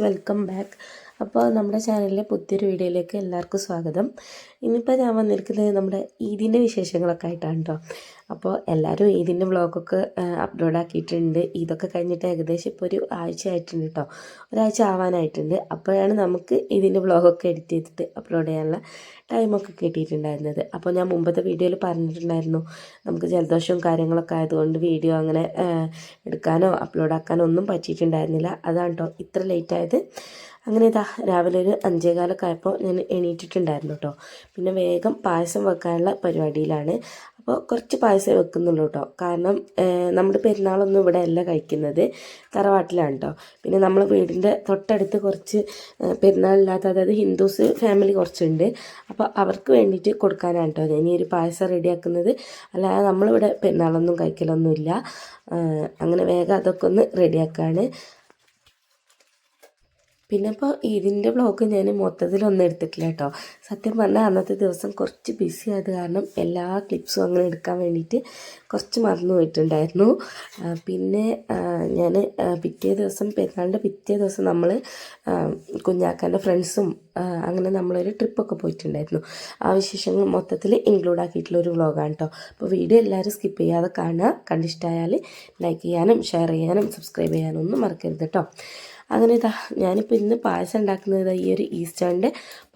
Welcome back അപ്പോൾ നമ്മുടെ ചാനലിലെ പുതിയൊരു വീഡിയോയിലേക്ക് എല്ലാവർക്കും സ്വാഗതം. ഇന്നിപ്പോൾ ഞാൻ വന്നിരിക്കുന്നത് നമ്മുടെ ഈദിന്റെ വിശേഷങ്ങളൊക്കെ ആയിട്ടാണ് കേട്ടോ. അപ്പോൾ എല്ലാവരും ഈദിന്റെ വ്ളോഗൊക്കെ അപ്ലോഡ് ആക്കിയിട്ടുണ്ട്. ഇതൊക്കെ കഴിഞ്ഞിട്ട് ഏകദേശം ഇപ്പോൾ ഒരു ആഴ്ച ആയിട്ടുണ്ട് കേട്ടോ. ഒരാഴ്ച ആവാനായിട്ടുണ്ട്. അപ്പോഴാണ് നമുക്ക് ഇതിന്റെ വ്ളോഗൊക്കെ എഡിറ്റ് ചെയ്തിട്ട് അപ്ലോഡ് ചെയ്യാനുള്ള ടൈമൊക്കെ കിട്ടിയിട്ടുണ്ടായിരുന്നത്. അപ്പോൾ ഞാൻ മുമ്പത്തെ വീഡിയോയിൽ പറഞ്ഞിട്ടുണ്ടായിരുന്നു. നമുക്ക് ജലദോഷവും കാര്യങ്ങളൊക്കെ ആയതുകൊണ്ട് വീഡിയോ അങ്ങനെ എടുക്കാനോ അപ്ലോഡ് ആക്കാനോ ഒന്നും പറ്റിയിട്ടുണ്ടായിരുന്നില്ല. അതാണ് കേട്ടോ ഇത്ര ലേറ്റ് ആയത്. അങ്ങനെ ഇതാ രാവിലെ ഒരു അഞ്ചേകാലൊക്കെ ആയപ്പോൾ ഞാൻ എണീറ്റിട്ടുണ്ടായിരുന്നു കേട്ടോ പിന്നെ വേഗം പായസം വെക്കാനുള്ള പരിപാടിയിലാണ്. അപ്പോൾ കുറച്ച് പായസം വെക്കുന്നുള്ളൂ കേട്ടോ കാരണം നമ്മുടെ പെരുന്നാളൊന്നും ഇവിടെ അല്ല കഴിക്കുന്നത്. തറവാട്ടിലാണ് കേട്ടോ പിന്നെ നമ്മൾ വീടിന്റെ തൊട്ടടുത്ത് കുറച്ച് പെരുന്നാളില്ലാത്ത അതായത് ഹിന്ദുസ് ഫാമിലി കുറച്ചുണ്ട്. അപ്പോൾ അവർക്ക് വേണ്ടിയിട്ട് കൊടുക്കാനാണ് കേട്ടോ ഈ ഒരു പായസം റെഡിയാക്കുന്നത്. അല്ലാതെ നമ്മളിവിടെ പെരുന്നാളൊന്നും കഴിക്കലൊന്നുമില്ല. അങ്ങനെ വേഗം അതൊക്കെ ഒന്ന് റെഡിയാക്കാണ്. പിന്നെ ഇപ്പോൾ ഇതിന്റെ വ്ളോഗ് ഞാൻ മൊത്തത്തിലൊന്നും എടുത്തിട്ടില്ല കേട്ടോ. സത്യം പറഞ്ഞാൽ അന്നത്തെ ദിവസം കുറച്ച് ബിസി ആയത് കാരണം എല്ലാ ക്ലിപ്സും അങ്ങനെ എടുക്കാൻ വേണ്ടിയിട്ട് കുറച്ച് മറന്നു പോയിട്ടുണ്ടായിരുന്നു. പിന്നെ ഞാൻ പിറ്റേ ദിവസം പെരുന്നാളിന്റെ പിറ്റേ ദിവസം നമ്മൾ കുഞ്ഞാക്കാന്റെ ഫ്രണ്ട്സും അങ്ങനെ നമ്മളൊരു ട്രിപ്പൊക്കെ പോയിട്ടുണ്ടായിരുന്നു. ആ വിശേഷങ്ങൾ മൊത്തത്തിൽ ഇൻക്ലൂഡ് ആക്കിയിട്ടുള്ള ഒരു വ്ളോഗാണ് കേട്ടോ. അപ്പോൾ വീഡിയോ എല്ലാവരും സ്കിപ്പ് ചെയ്യാതെ കാണുക. കണ്ടിഷ്ടമായാൽ ലൈക്ക് ചെയ്യാനും ഷെയർ ചെയ്യാനും സബ്സ്ക്രൈബ് ചെയ്യാനും ഒന്നും മറക്കരുത് കേട്ടോ. അങ്ങനെ ഇതാ ഞാനിപ്പോൾ ഇന്ന് പായസം ഉണ്ടാക്കുന്നത് ഈ ഒരു ഈസ്റ്റേണിന്റെ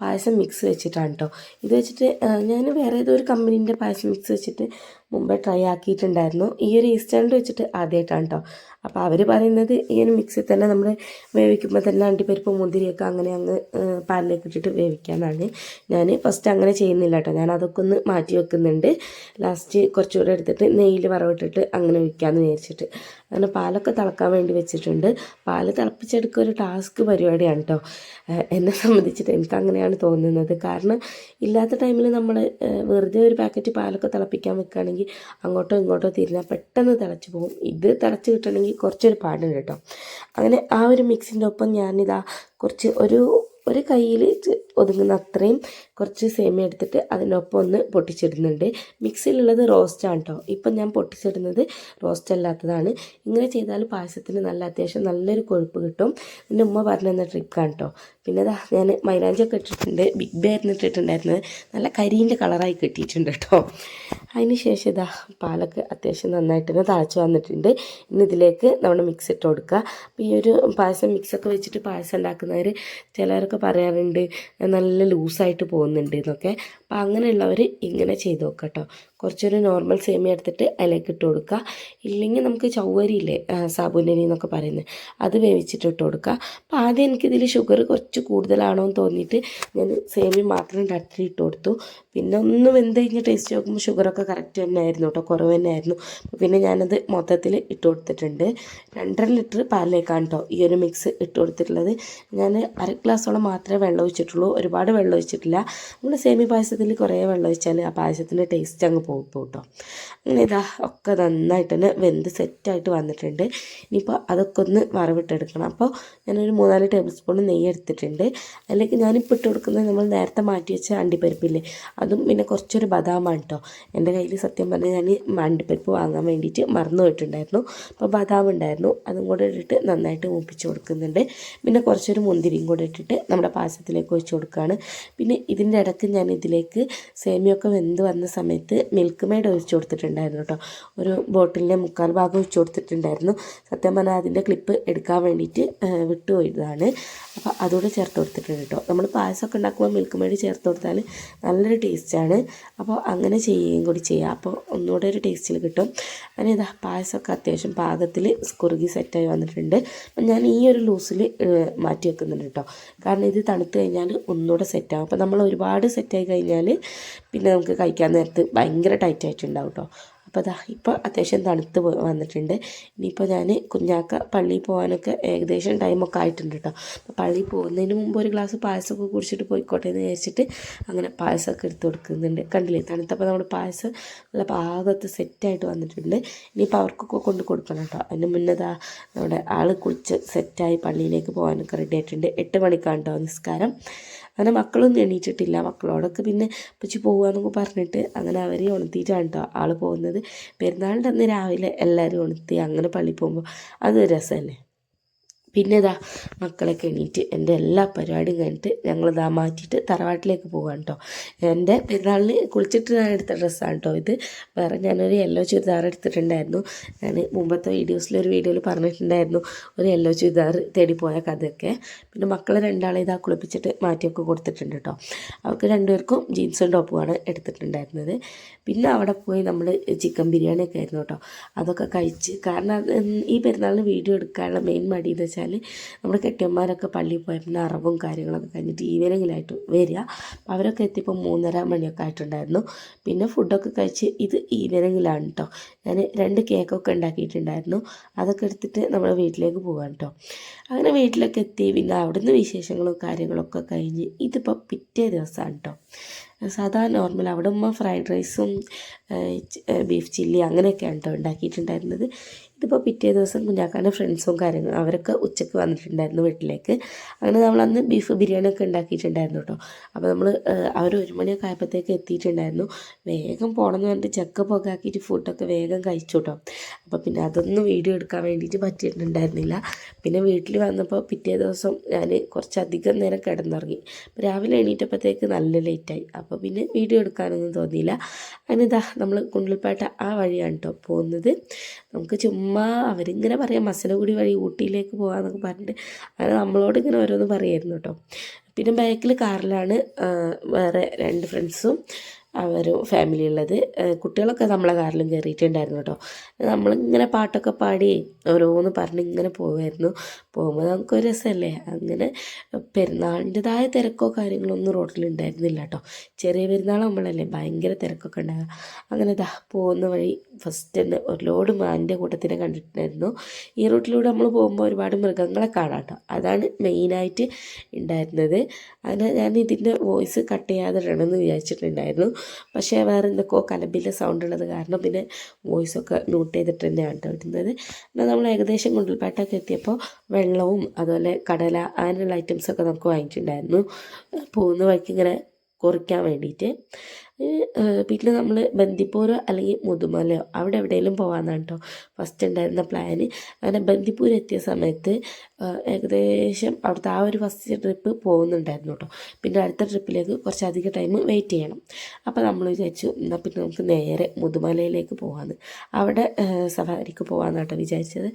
പായസം മിക്സ് വെച്ചിട്ടാണ് കേട്ടോ ഇത് വെച്ചിട്ട് ഞാൻ വേറെ ഏതോ ഒരു കമ്പനീന്റെ പായസം മിക്സ് വെച്ചിട്ട് മുമ്പേ ട്രൈ ആക്കിയിട്ടുണ്ടായിരുന്നു. ഈ ഒരു ഈസ്റ്റേണിൽ വെച്ചിട്ട് ആദ്യമായിട്ടാണ് കേട്ടോ അപ്പോൾ അവർ പറയുന്നത് ഈ ഒരു മിക്സിൽ തന്നെ നമ്മൾ വേവിക്കുമ്പോൾ തന്നെ അണ്ടിപ്പരിപ്പ് മുന്തിരിയൊക്കെ അങ്ങനെ അങ്ങ് പാലിലേക്ക് ഇട്ടിട്ട് വേവിക്കാനാണ് ഞാൻ ഫസ്റ്റ് അങ്ങനെ ചെയ്യുന്നില്ല കേട്ടോ ഞാൻ അതൊക്കെ ഒന്ന് മാറ്റി വെക്കുന്നുണ്ട്. ലാസ്റ്റ് കുറച്ചുകൂടെ എടുത്തിട്ട് നെയ്യിൽ വറവിട്ടിട്ട് അങ്ങനെ വയ്ക്കാമെന്ന് വിചാരിച്ചിട്ട്. അങ്ങനെ പാലൊക്കെ തിളക്കാൻ വേണ്ടി വെച്ചിട്ടുണ്ട്. പാൽ തിളപ്പിച്ചെടുക്കുക ഒരു ടാസ്ക് പരിപാടിയാണ് കേട്ടോ എന്നെ സംബന്ധിച്ചിട്ട് എനിക്ക് അങ്ങനെയാണ് തോന്നുന്നത്. കാരണം ഇല്ലാത്ത ടൈമിൽ നമ്മൾ വെറുതെ ഒരു പാക്കറ്റ് പാലൊക്കെ തിളപ്പിക്കാൻ വെക്കുകയാണെങ്കിൽ അങ്ങോട്ടോ ഇങ്ങോട്ടോ തിരിഞ്ഞാൽ പെട്ടെന്ന് തിളച്ച് പോകും. ഇത് തിളച്ച് കിട്ടണമെങ്കിൽ കുറച്ചൊരു പാടുണ്ട് കേട്ടോ അങ്ങനെ ആ ഒരു മിക്സിന്റെ ഒപ്പം ഞാനിതാ കുറച്ച് ഒരു ഒരു കയ്യിൽ ഒതുങ്ങുന്ന അത്രയും കുറച്ച് സേമിയ എടുത്തിട്ട് അതിനൊപ്പം ഒന്ന് പൊട്ടിച്ചിടുന്നുണ്ട്. മിക്സിയിലുള്ളത് റോസ്റ്റ് ആണ് കേട്ടോ ഇപ്പം ഞാൻ പൊട്ടിച്ചിടുന്നത് റോസ്റ്റ് അല്ലാത്തതാണ്. ഇങ്ങനെ ചെയ്താൽ പായസത്തിന് നല്ല അത്യാവശ്യം നല്ലൊരു കൊഴുപ്പ് കിട്ടും. എന്റെ ഉമ്മ പറഞ്ഞു തന്ന ട്രിക്കാണ് കേട്ടോ പിന്നെ അതാ ഞാൻ മൈലാഞ്ചൊക്കെ ഇട്ടിട്ടുണ്ട്. ബിഗ് ബേ ആയിരുന്നു ഇട്ടിട്ടുണ്ടായിരുന്നത്. നല്ല കരിന്റെ കളറായി കിട്ടിയിട്ടുണ്ട് കേട്ടോ അതിന് ശേഷം ഇതാ പാലൊക്കെ അത്യാവശ്യം നന്നായിട്ട് തന്നെ തളച്ച് വന്നിട്ടുണ്ട്. ഇന്ന് ഇതിലേക്ക് നമ്മൾ മിക്സ് ഇട്ട് കൊടുക്കുക. അപ്പോൾ ഈ ഒരു പായസം മിക്സൊക്കെ വെച്ചിട്ട് പായസം ഉണ്ടാക്കുന്നവർ ചിലരൊക്കെ പറയാറുണ്ട് നല്ല ലൂസായിട്ട് പോകുന്നുണ്ട് എന്നൊക്കെ. അപ്പോൾ അങ്ങനെയുള്ളവർ ഇങ്ങനെ ചെയ്ത് നോക്കാം കേട്ടോ. കുറച്ചൊരു നോർമൽ സേമിയ എടുത്തിട്ട് അതിലേക്ക് ഇട്ട് കൊടുക്കുക. ഇല്ലെങ്കിൽ നമുക്ക് ചൗവരിയില്ലേ സാബുനരി എന്നൊക്കെ പറയുന്നത് അത് വേവിച്ചിട്ട് ഇട്ട് കൊടുക്കുക. അപ്പോൾ ആദ്യം എനിക്കിതിൽ ഷുഗർ കുറച്ച് കൂടുതലാണോ എന്ന് തോന്നിയിട്ട് ഞാൻ സേമിയ മാത്രം ടട്ടി ഇട്ട് കൊടുത്തു. പിന്നെ ഒന്ന് വെന്ത് കഴിഞ്ഞ് ടേസ്റ്റ് നോക്കുമ്പോൾ ഷുഗറൊക്കെ കറക്റ്റ് തന്നെ ആയിരുന്നു കേട്ടോ കുറവ് തന്നെ ആയിരുന്നു പിന്നെ ഞാനത് മൊത്തത്തിൽ ഇട്ട് കൊടുത്തിട്ടുണ്ട്. രണ്ടര ലിറ്റർ പാലിലേക്കാണ് കേട്ടോ ഈ ഒരു മിക്സ് ഇട്ട് കൊടുത്തിട്ടുള്ളത്. ഞാൻ അര ഗ്ലാസ്സോളം മാത്രമേ വെള്ളം ഒഴിച്ചിട്ടുള്ളൂ. ഒരുപാട് വെള്ളം ഒഴിച്ചിട്ടില്ല. നമ്മൾ സേമി പായസത്തിൽ കുറേ വെള്ളം ഒഴിച്ചാൽ ആ പായസത്തിന്റെ ടേസ്റ്റ് അങ്ങ് പോകും. കേട്ടോ അങ്ങനെ ഇതാ ഒക്കെ നന്നായിട്ട് തന്നെ വെന്ത് സെറ്റായിട്ട് വന്നിട്ടുണ്ട്. ഇനിയിപ്പോൾ അതൊക്കെ ഒന്ന് വറവിട്ടെടുക്കണം. അപ്പോൾ ഞാനൊരു മൂന്നാൽ ടേബിൾ സ്പൂൺ നെയ്യ് എടുത്തിട്ടുണ്ട്. അതിലേക്ക് ഞാനിപ്പോൾ ഇട്ട് കൊടുക്കുന്നത് നമ്മൾ നേരത്തെ മാറ്റി വെച്ച അണ്ടിപ്പരിപ്പില്ലേ? അതും പിന്നെ കുറച്ചൊരു ബദാമാണ് കേട്ടോ എന്റെ കയ്യിൽ സത്യം പറഞ്ഞാൽ ഞാൻ അണ്ടിപ്പരിപ്പ് വാങ്ങാൻ വേണ്ടിയിട്ട് മറന്നു പോയിട്ടുണ്ടായിരുന്നു. അപ്പോൾ ബദാം ഉണ്ടായിരുന്നു. അതും കൂടെ ഇട്ടിട്ട് നന്നായിട്ട് മൂപ്പിച്ച് കൊടുക്കുന്നുണ്ട്. പിന്നെ കുറച്ചൊരു മുന്തിരിയും കൂടെ ഇട്ടിട്ട് നമ്മുടെ പാചകത്തിലേക്ക് ഒഴിച്ച് കൊടുക്കുകയാണ്. പിന്നെ ഇതിന്റെ ഇടയ്ക്ക് ഞാൻ ഇതിലേക്ക് സേമിയൊക്കെ വെന്ത് വന്ന സമയത്ത് മിൽക്ക് മെയ്ഡ് ഒഴിച്ച് കൊടുത്തിട്ടുണ്ടായിരുന്നു കേട്ടോ. ഒരു ബോട്ടിലിന്റെ മുക്കാൽ ഭാഗം ഒഴിച്ച് കൊടുത്തിട്ടുണ്ടായിരുന്നു. സത്യം പറഞ്ഞാൽ അതിന്റെ ക്ലിപ്പ് എടുക്കാൻ വേണ്ടിയിട്ട് വിട്ടുപോയതാണ് അപ്പോൾ അതുകൂടെ ചേർത്ത് കൊടുത്തിട്ടുണ്ട് കേട്ടോ. നമ്മൾ പായസമൊക്കെ ഉണ്ടാക്കുമ്പോൾ മിൽക്ക് മെയ്ഡ് ചേർത്ത് കൊടുത്താൽ നല്ലൊരു ടേസ്റ്റാണ് അപ്പോൾ അങ്ങനെ ചെയ്യുകയും കൂടി ചെയ്യാം. അപ്പോൾ ഒന്നുകൂടെ ഒരു ടേസ്റ്റിൽ കിട്ടും. അങ്ങനെ ഇതാ പായസമൊക്കെ അത്യാവശ്യം പാകത്തിൽ കുറുകി സെറ്റായി വന്നിട്ടുണ്ട്. അപ്പം ഞാൻ ഈ ഒരു ലൂസിൽ മാറ്റി വെക്കുന്നുണ്ട് കേട്ടോ. കാരണം ഇത് തണുത്ത് കഴിഞ്ഞാൽ ഒന്നുകൂടെ സെറ്റാകും അപ്പോൾ നമ്മൾ ഒരുപാട് സെറ്റായി കഴിഞ്ഞാൽ പിന്നെ നമുക്ക് കഴിക്കാൻ നേരത്ത് ഭയങ്കര ടൈറ്റ് ആയിട്ടുണ്ടാവും കേട്ടോ അപ്പോൾ അതാ ഇപ്പോൾ അത്യാവശ്യം തണുത്ത് വന്നിട്ടുണ്ട്. ഇനിയിപ്പോൾ ഞാൻ കുഞ്ഞാക്ക പള്ളിയിൽ പോകാനൊക്കെ ഏകദേശം ടൈമൊക്കെ ആയിട്ടുണ്ട് കേട്ടോ അപ്പോൾ പള്ളിയിൽ പോകുന്നതിന് മുമ്പ് ഒരു ഗ്ലാസ് പായസമൊക്കെ കുടിച്ചിട്ട് പോയിക്കോട്ടെ എന്ന് വിചാരിച്ചിട്ട് അങ്ങനെ പായസമൊക്കെ എടുത്ത് കൊടുക്കുന്നുണ്ട്. കണ്ടില്ലേ? തണുത്തപ്പോൾ നമ്മൾ പായസം നല്ല പാകത്ത് സെറ്റായിട്ട് വന്നിട്ടുണ്ട്. ഇനിയിപ്പോൾ അവർക്കൊക്കെ കൊണ്ട് കൊടുക്കണം കേട്ടോ അതിന് മുന്നേ നമ്മുടെ ആൾ കുളിച്ച് സെറ്റായി പള്ളിയിലേക്ക് പോകാനൊക്കെ റെഡി ആയിട്ടുണ്ട്. എട്ട് മണിക്കാണ് കേട്ടോ നിസ്കാരം. അങ്ങനെ മക്കളൊന്നും എണീറ്റിട്ടില്ല മക്കളോടൊക്കെ പിന്നെ പച്ചി പോകുകയെന്നൊക്കെ പറഞ്ഞിട്ട് അങ്ങനെ അവരെ ഉണർത്തിയിട്ടാണ് കേട്ടോ ആൾ പോകുന്നത്. പെരുന്നാളിന്റെ അന്ന് രാവിലെ എല്ലാവരും ഉണർത്തി അങ്ങനെ പള്ളി പോകുമ്പോൾ അതൊരു രസമല്ലേ? പിന്നെ ഇതാ മക്കളൊക്കെ എണീറ്റ് എന്റെ എല്ലാ പരിപാടിയും കഴിഞ്ഞിട്ട് ഞങ്ങൾ ഇതാ മാറ്റിയിട്ട് തറവാട്ടിലേക്ക് പോകാൻ കേട്ടോ എന്റെ പെരുന്നാളിന് കുളിച്ചിട്ട് ഞാൻ എടുത്ത ഡ്രസ്സാണ് കേട്ടോ ഇത്. വേറെ ഞാനൊരു യെല്ലോ ചുരിദാർ എടുത്തിട്ടുണ്ടായിരുന്നു. ഞാൻ മുമ്പത്തെ വീഡിയോസിലൊരു വീഡിയോയിൽ പറഞ്ഞിട്ടുണ്ടായിരുന്നു. ഒരു യെല്ലോ ചുരിദാർ പോയ കഥയൊക്കെ. പിന്നെ മക്കളെ രണ്ടാളെ ഇതാ കുളിപ്പിച്ചിട്ട് മാറ്റിയൊക്കെ കൊടുത്തിട്ടുണ്ട് കേട്ടോ അവർക്ക് രണ്ടുപേർക്കും ജീൻസും ടോപ്പുമാണ് എടുത്തിട്ടുണ്ടായിരുന്നത്. പിന്നെ അവിടെ പോയി നമ്മൾ ചിക്കൻ ബിരിയാണിയൊക്കെ ആയിരുന്നു കേട്ടോ അതൊക്കെ കഴിച്ച് കാരണം ഈ പെരുന്നാളിന് വീഡിയോ എടുക്കാനുള്ള മെയിൻ മടി എന്ന് വെച്ചാൽ നമ്മുടെ കെട്ടിയന്മാരൊക്കെ പള്ളിയിൽ പോയ പിന്നെ അറവും കാര്യങ്ങളൊക്കെ കഴിഞ്ഞിട്ട് ഈവനിങ്ങിലായിട്ട് വരിക. അപ്പോൾ അവരൊക്കെ എത്തിയപ്പോൾ മൂന്നര മണിയൊക്കെ ആയിട്ടുണ്ടായിരുന്നു. പിന്നെ ഫുഡൊക്കെ കഴിച്ച് ഇത് ഈവനിങ്ങിലാണ് കേട്ടോ ഞാൻ രണ്ട് കേക്കൊക്കെ ഉണ്ടാക്കിയിട്ടുണ്ടായിരുന്നു. അതൊക്കെ എടുത്തിട്ട് നമ്മൾ വീട്ടിലേക്ക് പോകാൻ കേട്ടോ അങ്ങനെ വീട്ടിലൊക്കെ എത്തി. പിന്നെ അവിടുന്ന് വിശേഷങ്ങളും കാര്യങ്ങളൊക്കെ കഴിഞ്ഞ് ഇതിപ്പോൾ പിറ്റേ ദിവസമാണ് കേട്ടോ സാധാ നോർമൽ അവിടെ ഉമ്മ ഫ്രൈഡ് റൈസും ബീഫ് ചില്ലി അങ്ങനെയൊക്കെയാണ് കേട്ടോ ഉണ്ടാക്കിയിട്ടുണ്ടായിരുന്നത്. ഇതിപ്പോൾ പിറ്റേ ദിവസം കുഞ്ഞാക്കാന്റെ ഫ്രണ്ട്സും കാര്യങ്ങളും അവരൊക്കെ ഉച്ചയ്ക്ക് വന്നിട്ടുണ്ടായിരുന്നു വീട്ടിലേക്ക്. അങ്ങനെ നമ്മൾ അന്ന് ബീഫ് ബിരിയാണി ഒക്കെ ഉണ്ടാക്കിയിട്ടുണ്ടായിരുന്നു കേട്ടോ അപ്പോൾ നമ്മൾ അവർ ഒരു മണിയൊക്കെ ആയപ്പോഴത്തേക്ക് എത്തിയിട്ടുണ്ടായിരുന്നു. വേഗം പോകണമെന്ന് പറഞ്ഞിട്ട് ചെക്കപ്പൊക്കെ ആക്കിയിട്ട് ഫുഡൊക്കെ വേഗം കഴിച്ചു കേട്ടോ അപ്പോൾ പിന്നെ അതൊന്നും വീഡിയോ എടുക്കാൻ വേണ്ടിയിട്ട് പറ്റിയിട്ടുണ്ടായിരുന്നില്ല. പിന്നെ വീട്ടിൽ വന്നപ്പോൾ പിറ്റേ ദിവസം ഞാൻ കുറച്ചധികം നേരം കിടന്നുറങ്ങി. രാവിലെ എണീറ്റപ്പോഴത്തേക്ക് നല്ല ലേറ്റായി. അപ്പോൾ പിന്നെ വീഡിയോ എടുക്കാനൊന്നും തോന്നിയില്ല. അങ്ങനെ ഇതാ നമ്മൾ കുണ്ടൽപ്പേട്ട ആ വഴിയാണ് കേട്ടോ പോകുന്നത്. നമുക്ക് ചുമ്മാ അവരിങ്ങനെ പറയാം മസനഗുടി വഴി ഊട്ടിയിലേക്ക് പോകാമെന്നൊക്കെ പറഞ്ഞിട്ട് അങ്ങനെ നമ്മളോട് ഇങ്ങനെ ഓരോന്ന് പറയായിരുന്നു കേട്ടോ പിന്നെ ബാക്കിൽ കാറിലാണ് വേറെ രണ്ട് ഫ്രണ്ട്സും അവരും ഫാമിലി ഉള്ളത്. കുട്ടികളൊക്കെ നമ്മളെ കാറിലും കയറിയിട്ടുണ്ടായിരുന്നു കേട്ടോ നമ്മളിങ്ങനെ പാട്ടൊക്കെ പാടി ഓരോന്ന് പറഞ്ഞ് ഇങ്ങനെ പോകുമായിരുന്നു പോകുമ്പോൾ നമുക്കൊരു രസമല്ലേ അങ്ങനെ പെരുന്നാളിന്റെതായ തിരക്കോ കാര്യങ്ങളോ ഒന്നും റോഡിലുണ്ടായിരുന്നില്ല കേട്ടോ ചെറിയ പെരുന്നാൾ നമ്മളല്ലേ ഭയങ്കര തിരക്കൊക്കെ ഉണ്ടാകുക അങ്ങനെ ദാ പോകുന്ന വഴി ഫസ്റ്റ് തന്നെ ഒരു ലോഡ് മാനിന്റെ കൂട്ടത്തിനെ കണ്ടിട്ടുണ്ടായിരുന്നു. ഈ റൂട്ടിലൂടെ നമ്മൾ പോകുമ്പോൾ ഒരുപാട് മൃഗങ്ങളെ കാണാം കേട്ടോ അതാണ് മെയിനായിട്ട് ഉണ്ടായിരുന്നത്. അങ്ങനെ ഞാൻ ഇതിന്റെ വോയിസ് കട്ട് ചെയ്യാതെ വിചാരിച്ചിട്ടുണ്ടായിരുന്നു. പക്ഷേ വേറെ എന്തൊക്കെയോ കലമ്പിന്റെ സൗണ്ട് ഉള്ളത് കാരണം പിന്നെ വോയിസൊക്കെ നോട്ട് ചെയ്തിട്ട് തന്നെയാണ് ഇടുന്നത്. എന്നാൽ നമ്മൾ ഏകദേശം കുണ്ടൽപ്പേട്ടൊക്കെ എത്തിയപ്പോൾ വെള്ളവും അതുപോലെ കടല അങ്ങനെയുള്ള ഐറ്റംസൊക്കെ നമുക്ക് വാങ്ങിച്ചിട്ടുണ്ടായിരുന്നു. പോകുന്ന വഴിക്ക് ഇങ്ങനെ കുറിക്കാൻ വേണ്ടിയിട്ട്. പിന്നെ നമ്മൾ ബന്ദിപ്പൂരോ അല്ലെങ്കിൽ മുതുമലയോ അവിടെ എവിടെയെങ്കിലും പോകാമെന്നാണ് കേട്ടോ ഫസ്റ്റ് ഉണ്ടായിരുന്ന പ്ലാൻ അങ്ങനെ ബന്ദിപ്പൂർ എത്തിയ സമയത്ത് ഏകദേശം അവിടുത്തെ ആ ഒരു ഫസ്റ്റ് ട്രിപ്പ് പോകുന്നുണ്ടായിരുന്നു കേട്ടോ പിന്നെ അടുത്ത ട്രിപ്പിലേക്ക് കുറച്ചധികം ടൈം വെയിറ്റ് ചെയ്യണം. അപ്പോൾ നമ്മൾ വിചാരിച്ചു എന്നാൽ പിന്നെ നമുക്ക് നേരെ മുതുമലയിലേക്ക് പോകാമെന്ന് അവിടെ സഫാരിക്ക് പോകാമെന്നാണ് കേട്ടോ വിചാരിച്ചത്.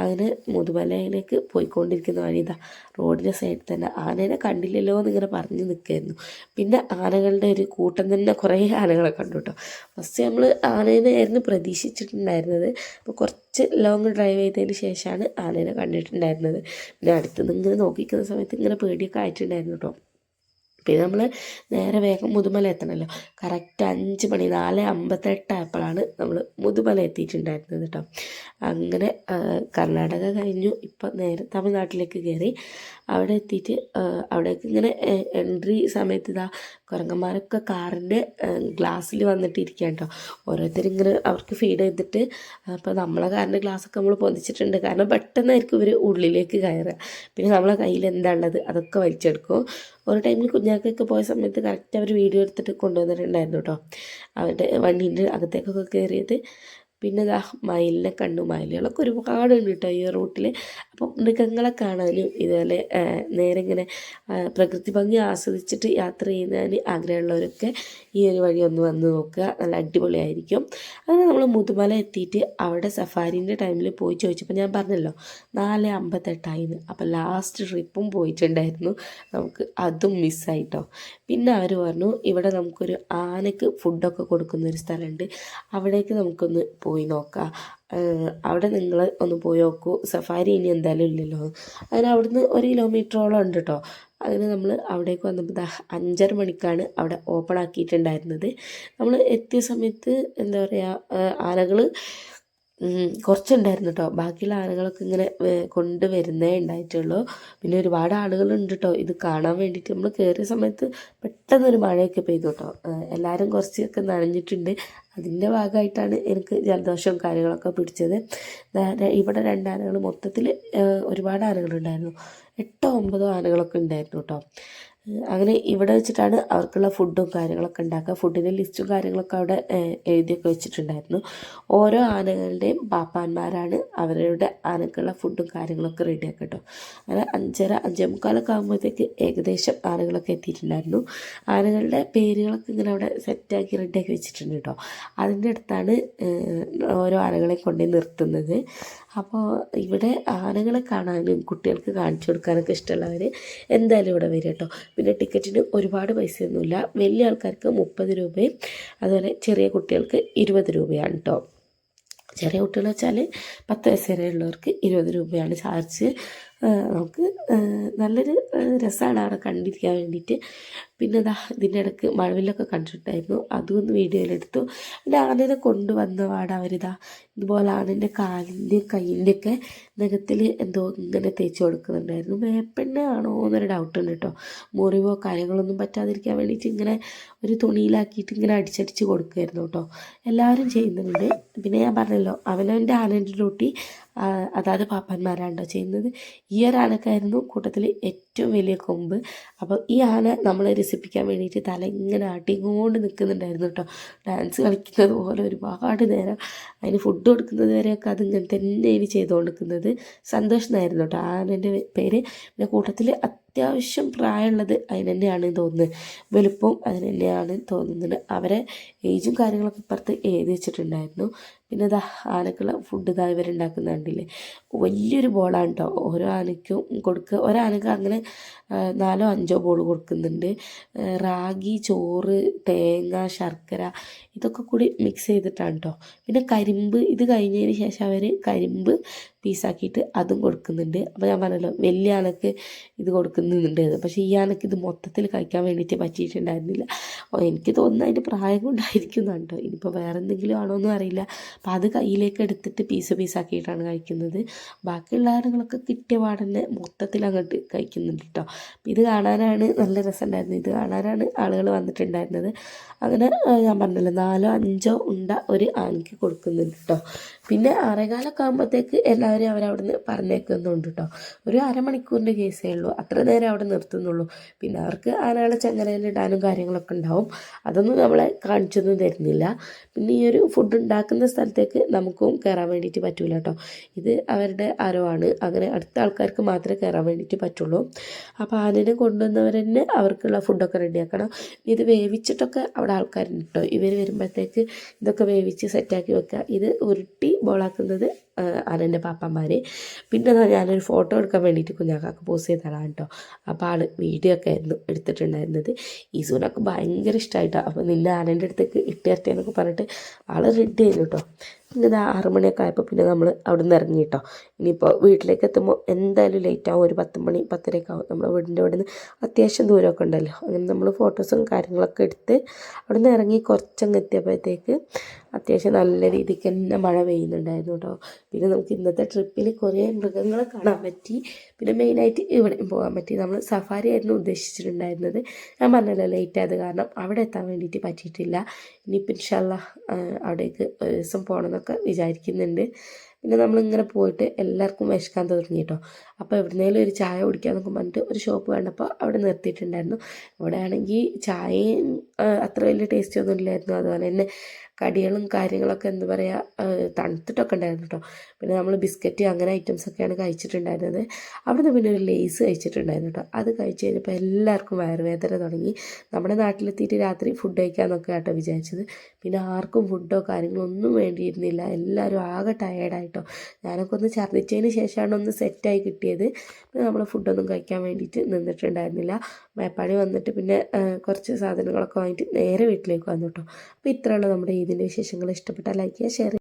അങ്ങനെ മുതുമലയിലേക്ക് പോയിക്കൊണ്ടിരിക്കുന്ന വഴി ഇതാ റോഡിന്റെ സൈഡിൽ തന്നെ ആനേനെ കണ്ടില്ലല്ലോ എന്നിങ്ങനെ പറഞ്ഞ് നിൽക്കുമായിരുന്നു പിന്നെ ആനകളുടെ ഒരു കൂട്ടം തന്നെ കുറേ ആനകളെ കണ്ടു കേട്ടോ ഫസ്റ്റ് നമ്മൾ ആനേനെ ആയിരുന്നു പ്രതീക്ഷിച്ചിട്ടുണ്ടായിരുന്നത്. അപ്പോൾ കുറച്ച് ലോങ് ഡ്രൈവ് ചെയ്തതിന് ശേഷമാണ് ആനേനെ കണ്ടിട്ടുണ്ടായിരുന്നത്. പിന്നെ അടുത്തുനിന്ന് ഇങ്ങനെ നോക്കിക്കുന്ന സമയത്ത് ഇങ്ങനെ പേടിയൊക്കെ ആയിട്ടുണ്ടായിരുന്നു കേട്ടോ പിന്നെ നമ്മൾ നേരെ വേഗം മുതുമല എത്തണമല്ലോ കറക്റ്റ് അഞ്ച് മണി നാല് അമ്പത്തെട്ടായപ്പോഴാണ് നമ്മൾ മുതുമല എത്തിയിട്ടുണ്ടായിരുന്നത് കേട്ടോ. അങ്ങനെ കർണാടക കഴിഞ്ഞു. ഇപ്പം നേരെ തമിഴ്നാട്ടിലേക്ക് കയറി. അവിടെ എത്തിയിട്ട് അവിടേക്ക് ഇങ്ങനെ എൻട്രി സമയത്ത് ഇതാ കുരങ്ങന്മാരൊക്കെ കാറിന്റെ ഗ്ലാസ്സിൽ വന്നിട്ട് ഇരിക്കുക കേട്ടോ ഓരോരുത്തരിങ്ങനെ അവർക്ക് ഫീഡ് ചെയ്തിട്ട് അപ്പോൾ നമ്മളെ കാറിന്റെ ഗ്ലാസ്സൊക്കെ നമ്മൾ പൊന്തിച്ചിട്ടുണ്ട്. കാരണം പെട്ടെന്നായിരിക്കും ഇവർ ഉള്ളിലേക്ക് കയറുക. പിന്നെ നമ്മളെ കയ്യിൽ എന്താണുള്ളത് അതൊക്കെ വലിച്ചെടുക്കും. ഒരു ടൈമിൽ കുഞ്ഞാക്കൊക്കെ പോയ സമയത്ത് കറക്റ്റ് അവർ വീഡിയോ എടുത്തിട്ട് കൊണ്ടുവന്നിട്ടുണ്ടായിരുന്നു കേട്ടോ അവരുടെ വണ്ടീന്റെ അകത്തേക്കൊക്കെ കയറിയത് പിന്നെ ദാ മയിലിനെ കണ്ടു. മയിലുകളൊക്കെ ഒരുപാടുണ്ട് കേട്ടോ ഈ റൂട്ടിൽ അപ്പം മൃഗങ്ങളെ കാണാനും ഇതുപോലെ നേരെ ഇങ്ങനെ പ്രകൃതി ഭംഗി ആസ്വദിച്ചിട്ട് യാത്ര ചെയ്യുന്നതിന് ആഗ്രഹമുള്ളവരൊക്കെ ഈ ഒരു വഴി ഒന്ന് വന്ന് നോക്കുക. നല്ല അടിപൊളിയായിരിക്കും. അങ്ങനെ നമ്മൾ മുതുമല എത്തിയിട്ട് അവിടെ സഫാരിന്റെ ടൈമിൽ പോയി ചോദിച്ചപ്പോൾ ഞാൻ പറഞ്ഞല്ലോ നാല് അമ്പത്തെട്ടായിന്ന്. അപ്പോൾ ലാസ്റ്റ് ട്രിപ്പും പോയിട്ടുണ്ടായിരുന്നു. നമുക്ക് അതും മിസ്സായിട്ടോ പിന്നെ അവർ പറഞ്ഞു ഇവിടെ നമുക്കൊരു ആനയ്ക്ക് ഫുഡൊക്കെ കൊടുക്കുന്ന ഒരു സ്ഥലമുണ്ട് അവിടേക്ക് നമുക്കൊന്ന് പോയി നോക്കാം. അവിടെ നിങ്ങൾ ഒന്ന് പോയി നോക്കൂ. സഫാരി ഇനി എന്തായാലും ഇല്ലല്ലോ. അങ്ങനെ അവിടുന്ന് ഒരു കിലോമീറ്ററോളം ഉണ്ട് കേട്ടോ അങ്ങനെ നമ്മൾ അവിടേക്ക് വന്നപ്പോൾ അഞ്ചര മണിക്കാണ് അവിടെ ഓപ്പൺ ആക്കിയിട്ടുണ്ടായിരുന്നത്. നമ്മൾ എത്തിയ സമയത്ത് എന്താ പറയുക ആനകൾ കുറച്ചുണ്ടായിരുന്നു കേട്ടോ ബാക്കിയുള്ള ആളുകളൊക്കെ ഇങ്ങനെ കൊണ്ടുവരുന്നേ ഉണ്ടായിട്ടുള്ളൂ. പിന്നെ ഒരുപാട് ആളുകളുണ്ട് കേട്ടോ ഇത് കാണാൻ വേണ്ടിയിട്ട് നമ്മൾ കയറിയ സമയത്ത് പെട്ടെന്നൊരു മഴയൊക്കെ പെയ്തു കേട്ടോ എല്ലാവരും കുറച്ചൊക്കെ നനഞ്ഞിട്ടുണ്ട്. അതിന്റെ ഭാഗമായിട്ടാണ് എനിക്ക് ജലദോഷവും കാര്യങ്ങളൊക്കെ പിടിച്ചത്. ഇവിടെ രണ്ടാനകൾ മൊത്തത്തിൽ ഒരുപാട് ആനകളുണ്ടായിരുന്നു. എട്ടോ ഒമ്പതോ ആനകളൊക്കെ ഉണ്ടായിരുന്നു കേട്ടോ അങ്ങനെ ഇവിടെ വെച്ചിട്ടാണ് അവർക്കുള്ള ഫുഡും കാര്യങ്ങളൊക്കെ ഉണ്ടാക്കുക. ഫുഡിന്റെ ലിസ്റ്റും കാര്യങ്ങളൊക്കെ അവിടെ എഴുതിയൊക്കെ വെച്ചിട്ടുണ്ടായിരുന്നു. ഓരോ ആനകളുടെയും പാപ്പാന്മാരാണ് അവരുടെ ആനക്കുള്ള ഫുഡും കാര്യങ്ങളൊക്കെ റെഡിയാക്കുക കേട്ടോ അങ്ങനെ അഞ്ചര അഞ്ചേ മുക്കാലൊക്കെ ആകുമ്പോഴത്തേക്ക് ഏകദേശം ആനകളൊക്കെ എത്തിയിട്ടുണ്ടായിരുന്നു. ആനകളുടെ പേരുകളൊക്കെ ഇങ്ങനെ അവിടെ സെറ്റാക്കി റെഡിയാക്കി വെച്ചിട്ടുണ്ട് കേട്ടോ അതിന്റെ അടുത്താണ് ഓരോ ആനകളെ കൊണ്ടുപോയി നിർത്തുന്നത്. അപ്പോൾ ഇവിടെ ആനകളെ കാണാനും കുട്ടികൾക്ക് കാണിച്ചു കൊടുക്കാനൊക്കെ ഇഷ്ടമുള്ളവർ എന്തായാലും ഇവിടെ വരും കേട്ടോ പിന്നെ ടിക്കറ്റിന് ഒരുപാട് പൈസയൊന്നുമില്ല. വലിയ ആൾക്കാർക്ക് മുപ്പത് രൂപയും അതുപോലെ ചെറിയ കുട്ടികൾക്ക് ഇരുപത് രൂപയാണ് കേട്ടോ ചെറിയ കുട്ടികൾ വെച്ചാൽ പത്ത് വയസ്സ് വരെ ഉള്ളവർക്ക് ഇരുപത് രൂപയാണ് ചാർജ്. നമുക്ക് നല്ലൊരു രസമാണ് അവിടെ കണ്ടിരിക്കാൻ വേണ്ടിയിട്ട്. പിന്നെ ഇതാ ഇതിന്റെ ഇടയ്ക്ക് മഴവില്ലൊക്കെ കണ്ടിട്ടുണ്ടായിരുന്നു. അതും ഒന്ന് വീഡിയോയിലെടുത്തു. പിന്നെ ആനനെ കൊണ്ടുവന്ന പാട് അവരിതാ ഇതുപോലെ ആനന്റെ കാലിന്റെ കയ്യിന്റെയൊക്കെ നഖത്തിൽ എന്തോ ഇങ്ങനെ തേച്ച് കൊടുക്കുന്നുണ്ടായിരുന്നു. വേപ്പെണ്ണ ആണോ എന്നൊരു ഡൗട്ട് ഉണ്ട് കേട്ടോ മുറിവോ കാര്യങ്ങളൊന്നും പറ്റാതിരിക്കാൻ വേണ്ടിയിട്ട് ഇങ്ങനെ ഒരു തുണിയിലാക്കിയിട്ട് ഇങ്ങനെ അടിച്ചടിച്ച് കൊടുക്കുമായിരുന്നു കേട്ടോ എല്ലാവരും ചെയ്യുന്നുണ്ട്. പിന്നെ ഞാൻ പറഞ്ഞല്ലോ അവനവന്റെ ആനന്റെ ഡ്യൂട്ടി അതായത് പാപ്പന്മാരാണ്ടോ ചെയ്യുന്നത്. ഈ ഒരു ആനക്കായിരുന്നു കൂട്ടത്തിൽ ഏറ്റവും വലിയ കൊമ്പ്. അപ്പോൾ ഈ ആന നമ്മളെ രസിപ്പിക്കാൻ വേണ്ടിയിട്ട് തല ഇങ്ങനെ ആട്ടിക്കൊണ്ട് നിൽക്കുന്നുണ്ടായിരുന്നു കേട്ടോ. ഡാൻസ് കളിക്കുന്നത് പോലെ ഒരുപാട് നേരം അതിന് ഫുഡ് കൊടുക്കുന്നത് വരെയൊക്കെ അത് ഇങ്ങനെ ഇനി ചെയ്തുകൊണ്ടിരിക്കുന്നത്. സന്തോഷം എന്നായിരുന്നു കേട്ടോ ആനന്റെ പേര് പിന്നെ കൂട്ടത്തിൽ അത്യാവശ്യം പ്രായമുള്ളത് അതിന് തന്നെയാണ് തോന്നുന്നത് വലുപ്പം അതിന് തന്നെയാണ് തോന്നുന്നത് അവരെ ഏജും കാര്യങ്ങളൊക്കെ ഇപ്പുറത്ത് എഴുതി വെച്ചിട്ടുണ്ടായിരുന്നു. പിന്നെ ഇതാ ആനക്കുള്ള ഫുഡ് ഇതാ ഇവരുണ്ടാക്കുന്ന കണ്ടില്ലേ? വലിയൊരു ബോളാണ് കേട്ടോ ഓരോ ആനയ്ക്കും കൊടുക്കുക ഒരാനക്ക് അങ്ങനെ നാലോ അഞ്ചോ ബോൾ കൊടുക്കുന്നുണ്ട്. റാഗി ചോറ് തേങ്ങ ശർക്കര ഇതൊക്കെ കൂടി മിക്സ് ചെയ്തിട്ടാണ് കേട്ടോ പിന്നെ കരിമ്പ് ഇത് കഴിഞ്ഞതിന് ശേഷം അവർ കരിമ്പ് പീസാക്കിയിട്ട് അതും കൊടുക്കുന്നുണ്ട്. അപ്പോൾ ഞാൻ പറഞ്ഞല്ലോ വലിയ ആനക്ക് ഇത് കൊടുക്കുന്നുണ്ട് പക്ഷേ ഈ ആനക്ക് ഇത് മൊത്തത്തിൽ കഴിക്കാൻ വേണ്ടിയിട്ട് പറ്റിയിട്ടുണ്ടായിരുന്നില്ല. അപ്പോൾ എനിക്ക് തോന്നുന്നു അതിന്റെ പ്രായം കൊണ്ടായിരിക്കും എന്നാണ് കേട്ടോ. ഇനിയിപ്പോൾ വേറെ എന്തെങ്കിലും ആണോ എന്നും അറിയില്ല. അപ്പോൾ അത് കയ്യിലേക്ക് എടുത്തിട്ട് പീസ് പീസാക്കിയിട്ടാണ് കഴിക്കുന്നത്. ബാക്കിയുള്ള ആനകളൊക്കെ കിട്ടിയ പാടന്നെ മൊത്തത്തിൽ അങ്ങോട്ട് കഴിക്കുന്നുണ്ട് കേട്ടോ. ഇത് കാണാനാണ് നല്ല രസമുണ്ടായിരുന്നത്. ഇത് കാണാനാണ് ആളുകൾ വന്നിട്ടുണ്ടായിരുന്നത്. അങ്ങനെ ഞാൻ പറഞ്ഞല്ലോ നാലോ അഞ്ചോ ഉണ്ട ഒരു ആനയ്ക്ക് കൊടുക്കുന്നുണ്ട് കേട്ടോ. പിന്നെ ആറേകാലൊക്കെ ആകുമ്പോഴത്തേക്ക് എല്ലാവരെയും അവരവിടുന്ന് പറഞ്ഞേക്കുന്നുണ്ട് കേട്ടോ ഒരു അരമണിക്കൂറിന്റെ കേസേ ഉള്ളൂ. അത്ര നേരം അവിടെ നിർത്തുന്നുള്ളൂ. പിന്നെ അവർക്ക് ആനകളെ ചങ്ങലയിലിടാനും കാര്യങ്ങളൊക്കെ ഉണ്ടാവും. അതൊന്നും നമ്മളെ കാണിച്ചൊന്നും തരുന്നില്ല. പിന്നെ ഈ ഒരു ഫുഡ് ഉണ്ടാക്കുന്ന സ്ഥലത്തേക്ക് നമുക്കും കയറാൻ വേണ്ടിയിട്ട് പറ്റില്ല കേട്ടോ ഇത് അവരുടെ അരവാണ് അങ്ങനെ അടുത്ത ആൾക്കാർക്ക് മാത്രമേ കയറാൻ വേണ്ടിയിട്ട് പറ്റുള്ളൂ. അപ്പോൾ ആനനെ കൊണ്ടുവന്നവർ തന്നെ അവർക്കുള്ള ഫുഡൊക്കെ റെഡിയാക്കണം ഇത് വേവിച്ചിട്ടൊക്കെ അവിടെ ആൾക്കാരുണ്ട് കേട്ടോ ഇവർ വരുമ്പോഴത്തേക്ക് ഇതൊക്കെ വേവിച്ച് സെറ്റാക്കി വെക്കുക. ഇത് ഉരുട്ടി ബോളാക്കുന്നത് ആനന്റെ പാപ്പന്മാർ പിന്നെ ഞാനൊരു ഫോട്ടോ എടുക്കാൻ വേണ്ടിയിട്ട് കുഞ്ഞാക്കാക്ക് പോസ് ചെയ്തതാണ് കേട്ടോ അപ്പോൾ ആൾ വീഡിയോ ഒക്കെ ആയിരുന്നു എടുത്തിട്ടുണ്ടായിരുന്നത്. ഈസൂനൊക്കെ ഭയങ്കര ഇഷ്ടമായിട്ടോ അപ്പോൾ നിന്നെ ആനന്റെ അടുത്തേക്ക് ഇട്ട് എന്നൊക്കെ പറഞ്ഞിട്ട് ആൾ റെഡി ആയിരുന്നു കേട്ടോ ഇത് ആറ് മണിയൊക്കെ ആയപ്പോൾ പിന്നെ നമ്മൾ അവിടെ നിന്ന് ഇറങ്ങി കേട്ടോ ഇനിയിപ്പോൾ വീട്ടിലേക്ക് എത്തുമ്പോൾ എന്തായാലും ലേറ്റ് ആവും. ഒരു പത്ത് മണി പത്തരയൊക്കെ ആവും. നമ്മുടെ വീടിന്റെ അവിടെ നിന്ന് അത്യാവശ്യം ദൂരമൊക്കെ ഉണ്ടല്ലോ. അങ്ങനെ നമ്മൾ ഫോട്ടോസും കാര്യങ്ങളൊക്കെ എടുത്ത് അവിടെ നിന്ന് ഇറങ്ങി കുറച്ചങ്ങ് എത്തിയപ്പോഴത്തേക്ക് അത്യാവശ്യം നല്ല രീതിക്ക് തന്നെ മഴ പെയ്യുന്നുണ്ടായിരുന്നു കേട്ടോ പിന്നെ നമുക്ക് ഇന്നത്തെ ട്രിപ്പിൽ കുറേ മൃഗങ്ങളെ കാണാൻ പറ്റി. പിന്നെ മെയിനായിട്ട് ഇവിടെ പോകാൻ പറ്റി. നമ്മൾ സഫാരി ആയിരുന്നു ഉദ്ദേശിച്ചിട്ടുണ്ടായിരുന്നത്. ഞാൻ പറഞ്ഞല്ലോ ലേറ്റ് ആയത് കാരണം അവിടെ എത്താൻ വേണ്ടിയിട്ട് പറ്റിയിട്ടില്ല. ഇനിയിപ്പോൾ ഇൻഷാല്ല അവിടേക്ക് ഒരു ദിവസം പോകണമെന്നൊക്കെ വിചാരിക്കുന്നുണ്ട്. പിന്നെ നമ്മളിങ്ങനെ പോയിട്ട് എല്ലാവർക്കും വിശക്കാൻ തുടങ്ങി കേട്ടോ അപ്പോൾ എവിടുന്നേലും ഒരു ചായ കുടിക്കാന്നൊക്കെ പറഞ്ഞിട്ട് ഒരു ഷോപ്പ് കണ്ടപ്പോൾ അവിടെ നിർത്തിയിട്ടുണ്ടായിരുന്നു. ഇവിടെ ആണെങ്കിൽ ചായയും അത്ര വലിയ ടേസ്റ്റ് ഒന്നും ഇല്ലായിരുന്നു. അതുപോലെ തന്നെ കടികളും കാര്യങ്ങളൊക്കെ എന്താ പറയുക തണുത്തിട്ടൊക്കെ ഉണ്ടായിരുന്നു കേട്ടോ പിന്നെ നമ്മൾ ബിസ്ക്കറ്റ് അങ്ങനെ ഐറ്റംസൊക്കെയാണ് കഴിച്ചിട്ടുണ്ടായിരുന്നത്. അവിടുന്ന് പിന്നെ ഒരു ലേസ് കഴിച്ചിട്ടുണ്ടായിരുന്നു കേട്ടോ അത് കഴിച്ച് കഴിഞ്ഞപ്പോൾ എല്ലാവർക്കും വയറുവേദന തുടങ്ങി. നമ്മുടെ നാട്ടിലെത്തിയിട്ട് രാത്രി ഫുഡ് കഴിക്കാമെന്നൊക്കെ കേട്ടോ വിചാരിച്ചത്. പിന്നെ ആർക്കും ഫുഡോ കാര്യങ്ങളോ ഒന്നും വേണ്ടിയിരുന്നില്ല. എല്ലാവരും ആകെ ടയേർഡായിട്ടോ ഞാനൊക്കെ ഒന്ന് ഛർദ്ദിച്ചതിന് ശേഷമാണ് ഒന്ന് സെറ്റായി കിട്ടിയത്. പിന്നെ നമ്മൾ ഫുഡൊന്നും കഴിക്കാൻ വേണ്ടിയിട്ട് നിന്നിട്ടുണ്ടായിരുന്നില്ല. മേപ്പാടി വന്നിട്ട് പിന്നെ കുറച്ച് സാധനങ്ങളൊക്കെ വാങ്ങിയിട്ട് നേരെ വീട്ടിലേക്ക് വന്നു കേട്ടോ അപ്പോൾ ഇത്രയാണ് നമ്മുടെ ഈദിന്റെ വിശേഷങ്ങൾ. ഇഷ്ടപ്പെട്ടാൽ ലൈക്ക് ചെയ്യുക ഷെയർ